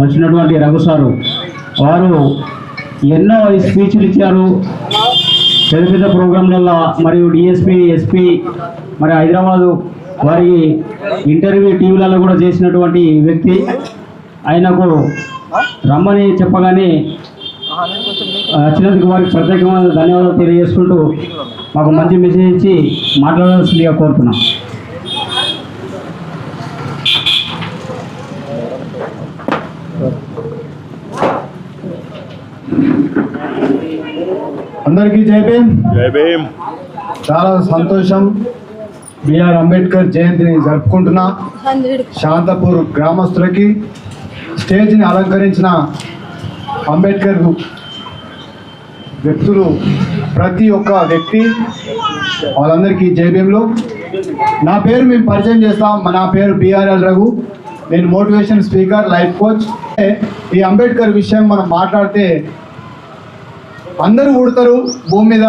వచ్చినటువంటి రఘు సారు. వారు ఎన్నో స్పీచ్లు ఇచ్చారు. పెద్ద పెద్ద ప్రోగ్రాంలలో మరియు డిఎస్పి ఎస్పి మరి హైదరాబాదు వారి ఇంటర్వ్యూ టీవీలలో కూడా చేసినటువంటి వ్యక్తి. ఆయనకు రమ్మని చెప్పగానే వచ్చినందుకు వారికి ప్రత్యేకమైన ధన్యవాదాలు తెలియజేసుకుంటూ మాకు మంచి మెసేజ్ ఇచ్చి మాట్లాడాల్సిందిగా కోరుతున్నాం. అందరికీ జై భీమ్. జై భీమ్. చాలా సంతోషం. బిఆర్ అంబేద్కర్ జయంతిని జరుపుకుంటున్నా. శాంతపూర్ గ్రామస్తులకి స్టేజ్ని అలంకరించిన అంబేద్కర్ వ్యక్తులు ప్రతి ఒక్క వ్యక్తి వాళ్ళందరికీ జై భీమ్లు. నా పేరు మేము పరిచయం చేస్తాం. నా పేరు బిఆర్ఎల్ రఘు. నేను మోటివేషన్ స్పీకర్ లైఫ్ కోచ్. ఈ అంబేద్కర్ విషయం మనం మాట్లాడితే అందరూ పుడతారు భూమి మీద.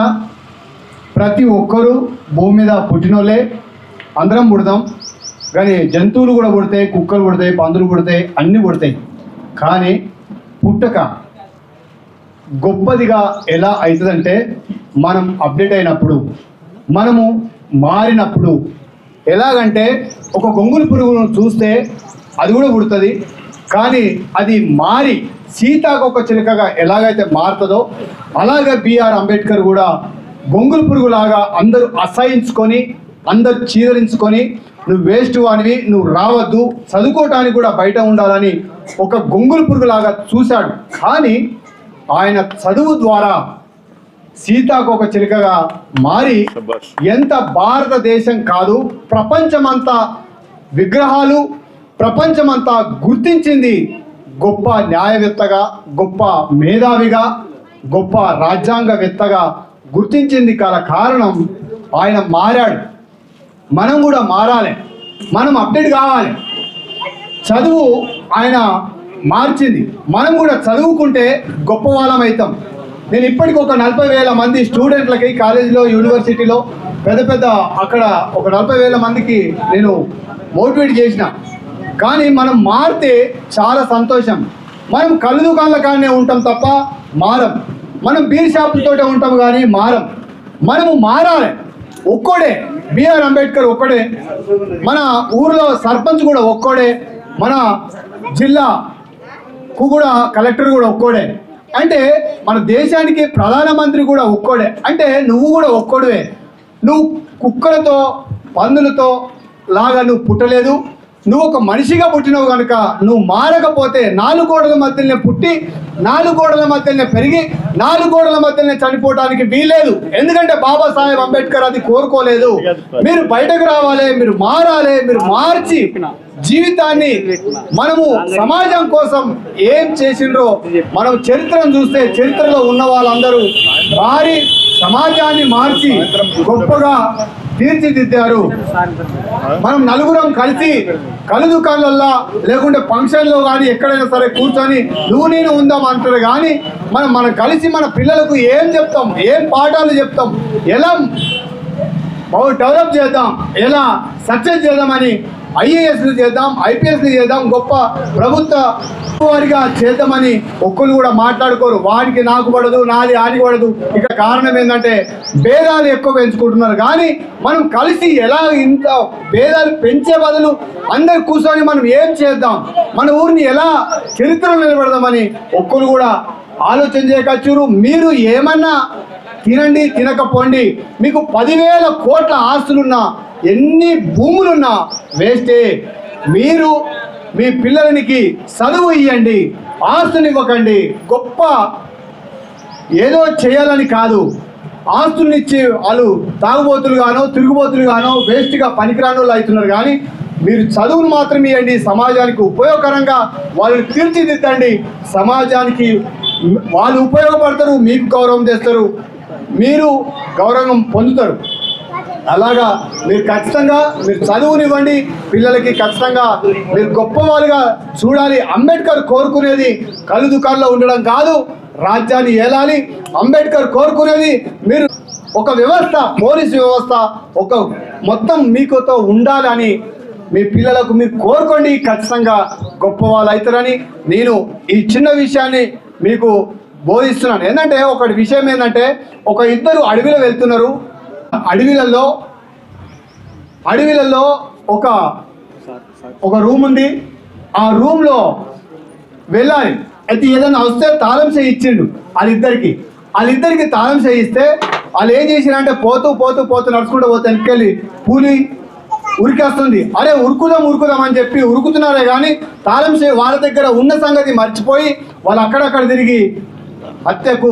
ప్రతి ఒక్కరూ భూమి మీద పుట్టినోళ్ళే. అందరం పుడతాం. కానీ జంతువులు కూడా పుడతాయి కుక్కలు పుడతాయి పందులు పుడతాయి అన్నీ పుడతాయి. కానీ పుట్టక గొప్పదిగా ఎలా అవుతుందంటే మనం అప్డేట్ అయినప్పుడు మనము మారినప్పుడు. ఎలాగంటే ఒక గొంగులు పురుగును చూస్తే అది కూడా పుడుతుంది. కానీ అది మారి సీతాకొక చిలుకగా ఎలాగైతే మారుతుందో అలాగే బిఆర్ అంబేద్కర్ కూడా గొంగులు పురుగులాగా అందరూ అసహించుకొని అందరు చీదరించుకొని నువ్వు వేస్ట్ వానివి నువ్వు రావద్దు చదువుకోవటానికి కూడా బయట ఉండాలని ఒక గొంగులు పురుగులాగా చూశాడు కానీ ఆయన చదువు ద్వారా సీతాకొక చిలుకగా మారి. ఎంత భారతదేశం కాదు ప్రపంచమంతా విగ్రహాలు ప్రపంచమంతా గుర్తించింది గొప్ప న్యాయవేత్తగా గొప్ప మేధావిగా గొప్ప రాజ్యాంగవేత్తగా గుర్తించింది గల కారణం ఆయన మారాడు. మనం కూడా మారాలి. మనం అప్డేట్ కావాలి. చదువు ఆయన మార్చింది. మనం కూడా చదువుకుంటే గొప్ప వాళ్ళం అవుతాం నేను ఇప్పటికి ఒక నలభై వేల మంది స్టూడెంట్లకి కాలేజీలో యూనివర్సిటీలో పెద్ద పెద్ద అక్కడ ఒక నలభై వేల మందికి నేను మోటివేట్ చేసిన. కానీ మనం మారితే చాలా సంతోషం. మనం కళ్ళు దుకాణాల కాడనే ఉంటాం తప్ప మారం. మనం బీర్ షాపులతోటే ఉంటాం కానీ మారం. మనము మారాలి. ఒక్కడే బిఆర్ అంబేద్కర్ ఒక్కడే. మన ఊర్లో సర్పంచ్ కూడా ఒక్కడే. మన జిల్లాకు కూడా కలెక్టర్ కూడా ఒక్కోడే. అంటే మన దేశానికి ప్రధానమంత్రి కూడా ఒక్కోడే. అంటే నువ్వు కూడా ఒక్కడువే. నువ్వు కుక్కలతో పందులతో లాగా నువ్వు పుట్టలేదు. నువ్వు ఒక మనిషిగా పుట్టినవు కనుక నువ్వు మారకపోతే నాలుగు గోడల మధ్యనే పుట్టి నాలుగు గోడల మధ్యనే పెరిగి నాలుగు గోడల మధ్యనే చనిపోవడానికి వీలేదు ఎందుకంటే బాబాసాహెబ్ అంబేద్కర్ అది కోరుకోలేదు. మీరు బయటకు రావాలి మీరు మారాలి మీరు మార్చి జీవితాన్ని మనము సమాజం కోసం ఏం చేసిండ్రో మనం చరిత్రను చూస్తే చరిత్రలో ఉన్న వాళ్ళందరూ వారి సమాజాన్ని మార్చి గొప్పగా తీర్చిదిద్దారు. మనం నలుగురం కలిసి కలు దుకాణాలల్లో లేకుంటే ఫంక్షన్లో కానీ ఎక్కడైనా సరే కూర్చొని నువ్వు నేను ఉందాం అంటారు. కానీ మనం మనం కలిసి మన పిల్లలకు ఏం చెప్తాం? ఏం పాఠాలు చెప్తాం? ఎలా డెవలప్ చేద్దాం? ఎలా సక్సెస్ చేద్దామని ఐఏఎస్లు చేద్దాం ఐపీఎస్లు చేద్దాం గొప్ప ప్రభుత్వ వారిగా చేద్దామని ఒక్కరు కూడా మాట్లాడుకోరు. వాడికి నాకు పడదు నాది ఆడికి పడదు. ఇక కారణం ఏంటంటే భేదాలు ఎక్కువ పెంచుకుంటున్నారు. కానీ మనం కలిసి ఎలా ఇంత భేదాలు పెంచే బదులు అందరు కూర్చొని మనం ఏం చేద్దాం? మన ఊరిని ఎలా చరిత్రలో నిలబెడదామని ఒక్కరు కూడా ఆలోచన చేయకచ్చురు. మీరు ఏమన్నా తినండి తినకపోండి మీకు పదివేల కోట్ల ఆస్తులున్నా ఎన్ని భూములున్నా వేస్తే మీరు మీ పిల్లలనికి చదువు ఇవ్వండి ఆస్తుని ఇవ్వకండి గొప్ప ఏదో చేయాలని కాదు. ఆస్తుల్ని ఇచ్చి వాళ్ళు తాగుబోతులు గానో తిరుగుబోతులు గానో వేస్ట్గా పనికిరాని వాళ్ళు అవుతున్నారు. కానీ మీరు చదువును మాత్రం ఇవ్వండి సమాజానికి ఉపయోగకరంగా వాళ్ళని తీర్చిదిద్దండి. సమాజానికి వాళ్ళు ఉపయోగపడతారు మీకు గౌరవం చేస్తారు మీరు గౌరవం పొందుతారు. అలాగా మీరు ఖచ్చితంగా మీరు చదువునివ్వండి. పిల్లలకి ఖచ్చితంగా మీరు గొప్పవాళ్ళుగా చూడాలి. అంబేద్కర్ కోరుకునేది కళ్ళు దుకాణంలో ఉండడం కాదు రాజ్యాన్ని ఏలాలి. అంబేద్కర్ కోరుకునేది మీరు ఒక వ్యవస్థ పోలీసు వ్యవస్థ ఒక మొత్తం మీకుతో ఉండాలని మీ పిల్లలకు మీరు కోరుకోండి. ఖచ్చితంగా గొప్ప వాళ్ళు అవుతారని నేను ఈ చిన్న విషయాన్ని మీకు బోధిస్తున్నాను. ఏంటంటే ఒకటి విషయం ఏంటంటే ఒక ఇద్దరు అడవిలో వెళ్తున్నారు. అడవిలలో అడవిలలో ఒక ఒక రూమ్ ఉంది. ఆ రూమ్లో వెళ్ళాలి. అయితే ఏదైనా వస్తే తాళం చేయి ఇచ్చిండు వాళ్ళిద్దరికి. వాళ్ళిద్దరికి తాళం చేయిస్తే వాళ్ళు ఏం చేసిరంటే పోతూ పోతూ పోతూ నడుచుకుంటూ పోతే వెనకెళ్ళి పూలి ఉరికేస్తుంది. అరే ఉరుకుదాం ఉరుకుదాం అని చెప్పి ఉరుకుతున్నారే కానీ తాళం చేయి వాళ్ళ దగ్గర ఉన్న సంగతి మర్చిపోయి వాళ్ళు అక్కడక్కడ తిరిగి హత్యకు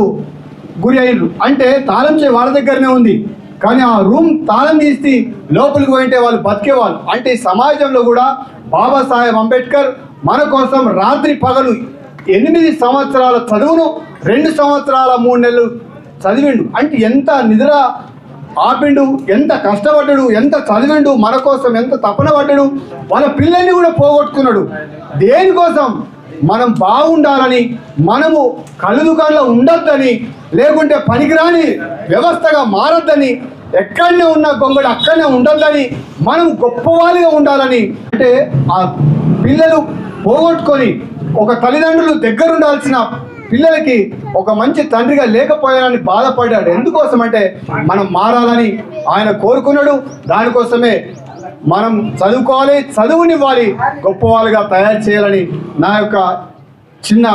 గురి అయిండ్రు అంటే తాళం చేయి వాళ్ళ దగ్గరనే ఉంది. కానీ ఆ రూమ్ తాళం తీసి లోపలికి పోయింటే వాళ్ళు బతికేవాళ్ళు. అంటే ఈ సమాజంలో కూడా బాబాసాహెబ్ అంబేద్కర్ మన కోసం రాత్రి పగలు ఎనిమిది సంవత్సరాల చదువును రెండు సంవత్సరాల మూడు నెలలు చదివిండు. అంటే ఎంత నిద్ర ఆపిండు ఎంత కష్టపడ్డాడు ఎంత చదివిండు మన కోసం ఎంత తపన పడ్డాడు వాళ్ళ పిల్లల్ని కూడా పోగొట్టుకున్నాడు. దేనికోసం? మనం బాగుండాలని మనము కళ్ళు దుకాణంలో ఉండొద్దని లేకుంటే పనికిరాని వ్యవస్థగా మారొద్దని ఎక్కడనే ఉన్న గొంగడు అక్కడనే ఉండొద్దని మనం గొప్పవాళ్ళుగా ఉండాలని. అంటే ఆ పిల్లలు పోగొట్టుకొని ఒక తల్లిదండ్రులు దగ్గర ఉండాల్సిన పిల్లలకి ఒక మంచి తండ్రిగా లేకపోయానని బాధపడ్డాడు. ఎందుకోసం అంటే మనం మారాలని ఆయన కోరుకున్నాడు. దానికోసమే మనం చదువుకోవాలి చదువునివ్వాలి గొప్ప వాళ్ళుగా తయారు చేయాలని నా యొక్క చిన్న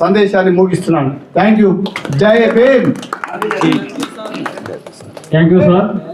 సందేశాన్ని ముగిస్తున్నాను. థ్యాంక్ యూ జై భీమ్. Thank you sir